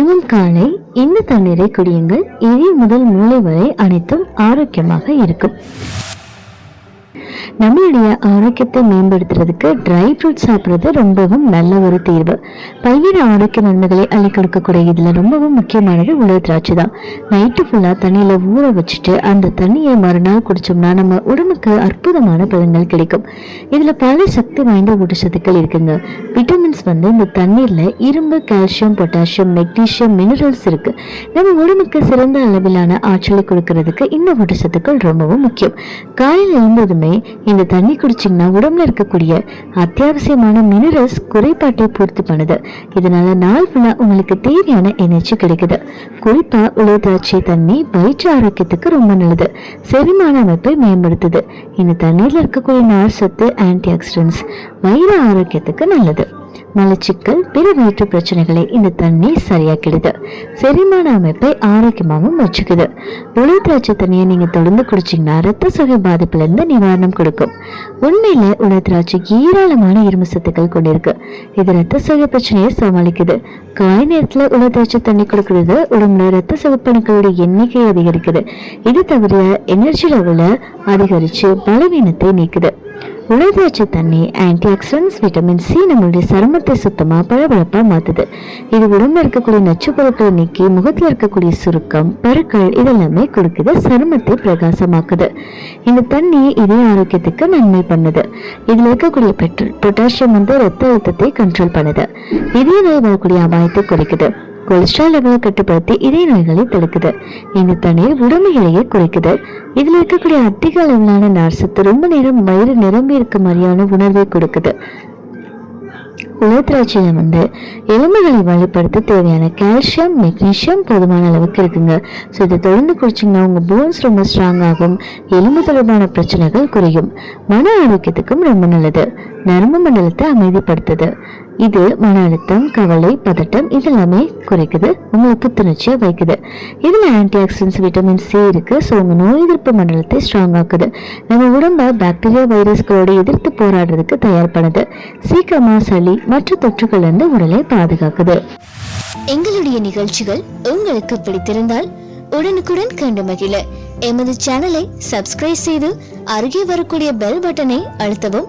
தினமும் காலை இந்த தண்ணீரை குடியுங்கள். இடி முதல் மூளை வரை அனைத்தும் ஆரோக்கியமாக இருக்கும். நம்மளுடைய ஆரோக்கியத்தை மேம்படுத்துறதுக்கு ட்ரை ஃப்ரூட் சாப்பிட்றது ரொம்பவும் நல்ல ஒரு தீர்வு. பல்வேறு ஆரோக்கிய நன்மைகளை அள்ளி கொடுக்கக்கூடிய இதில் ரொம்பவும் முக்கியமானது உலக திராட்சை தான். நைட்டு ஃபுல்லாக தண்ணியில் ஊற வச்சுட்டு அந்த தண்ணியை மறுநாள் குடிச்சோம்னா நம்ம உடம்புக்கு அற்புதமான பலன்கள் கிடைக்கும். இதில் பல சக்தி வாய்ந்த ஊட்டச்சத்துக்கள் இருக்குங்க. விட்டமின்ஸ் வந்து இந்த தண்ணீரில் இரும்பு கால்சியம் பொட்டாசியம் மெக்னீசியம் மினரல்ஸ் இருக்கு. நம்ம உடம்புக்கு சிறந்த அளவிலான ஆற்றலை கொடுக்கறதுக்கு இந்த ஊட்டச்சத்துக்கள் ரொம்பவும் முக்கியம். காலையில் எழுந்ததுமே இந்த தண்ணி குடிச்சிங்கன்னா உடம்புல இருக்கக்கூடிய அத்தியாவசியமான மினரல்ஸ் குறைபாட்டை பூர்த்தி பண்ணுது. இதனால நாள் ஃபுல்லா உங்களுக்கு தேவையான எனர்ஜி கிடைக்குது. குறிப்பா உலர் திராட்சை தண்ணி வயிற்று ஆரோக்கியத்துக்கு ரொம்ப நல்லது. செரிமான அமைப்பை மேம்படுத்துது. இந்த தண்ணீரில் இருக்கக்கூடிய நார் சத்து ஆன்டி ஆக்சிடென்ட்ஸ் வயிறு ஆரோக்கியத்துக்கு நல்லது. மலச்சிக்கல் பிற வயிற்று பிரச்சனைகளை இந்த தண்ணி சரியாக்கிடுது. செரிமான அமைப்பை ஆரோக்கியமாகவும் வச்சுக்குது. புளி திராட்சை தண்ணியை நீங்க தொடர்ந்து குடிச்சீங்கன்னா ரத்த சுகை பாதிப்புல இருந்து நிவாரணம் கொடுக்கும். உண்மையில உலர் திராட்சை ஏராளமான இரும்பு சத்துக்கள் கொண்டிருக்கு. இது ரத்த சுகை பிரச்சனையை சமாளிக்குது. காலை நேரத்துல உலர் திராட்சை தண்ணி கொடுக்கறது உடம்புல ரத்த சிவப்பணுக்களோட எண்ணிக்கை அதிகரிக்குது. இது தவிர எனர்ஜி லெவல அதிகரிச்சு பலவீனத்தை நீக்குது. உலர்திராட்சை தண்ணி ஆன்டி ஆக்சிடென்ட்ஸ் விட்டமின் சி நம்மளுடைய சருமத்தை சுத்தமா பளபளப்பா மாத்துது. இது உடம்புல இருக்கக்கூடிய நச்சு பொருட்களை நீக்கி முகத்தில் இருக்கக்கூடிய சுருக்கம் பருக்கள் இதெல்லாமே கொடுக்குது சருமத்தை பிரகாசமாக்குது. இந்த தண்ணி இதய ஆரோக்கியத்துக்கு நன்மை பண்ணுது. இதுல இருக்கக்கூடிய பெட்ரோல் பொட்டாசியம் வந்து ரத்த அழுத்தத்தை கண்ட்ரோல் பண்ணுது. இதய நோய் வரக்கூடிய அபாயத்தை குறைக்குது. கொலஸ்ட்ரால் லெவலை கட்டுப்படுத்தி இதய நோய்களை தடுக்குது. இந்த தண்ணீர் உடம்பு குறைக்குது. இதில் இருக்கக்கூடிய அதிக அளவிலான நார்சத்து ரொம்ப நேரம் வயிறு நிரம்பி இருக்க மாதிரியான உணர்வை கொடுக்குது. உலர் திராட்சையில வந்து எலும்புகளை வலுப்படுத்த தேவையான கால்சியம் மெக்னீஷியம் போதுமான அளவுக்கு இருக்குங்க. ஸோ இதை தொடர்ந்து குடிச்சிங்கன்னா உங்கள் போன்ஸ் ரொம்ப ஸ்ட்ராங் ஆகும். எலும்பு தொடர்பான பிரச்சனைகள் குறையும். மன ஆரோக்கியத்துக்கும் ரொம்ப நல்லது. நரம்பு மண்டலத்தை அமைதிப்படுத்துது. இது மன அழுத்தம் கவலை பதட்டம் இதெல்லாமே குறைக்குது உங்களை புத்துணர்ச்சியை வைக்குது. இதில் ஆன்டி ஆக்சிடென்ட்ஸ் விட்டமின் சி இருக்கு. ஸோ உங்கள் நோய் எதிர்ப்பு மண்டலத்தை ஸ்ட்ராங் ஆக்குது. நம்ம உடம்ப பாக்டீரியா வைரஸ்களோட எதிர்த்து போராடுறதுக்கு தயார் பண்ணுது. சீக்கிரமா சளி மற்ற தொற்றுகள்லேருந்து உடலை பாதுகாக்குது. எங்களுடைய நிகழ்ச்சிகள் உங்களுக்கு பிடித்திருந்தால் உடனுக்குடன் கண்டு மகிழ. எமது சேனலை சப்ஸ்கிரைப் செய்து அருகே வரக்கூடிய பெல் பட்டனை அழுத்தவும்.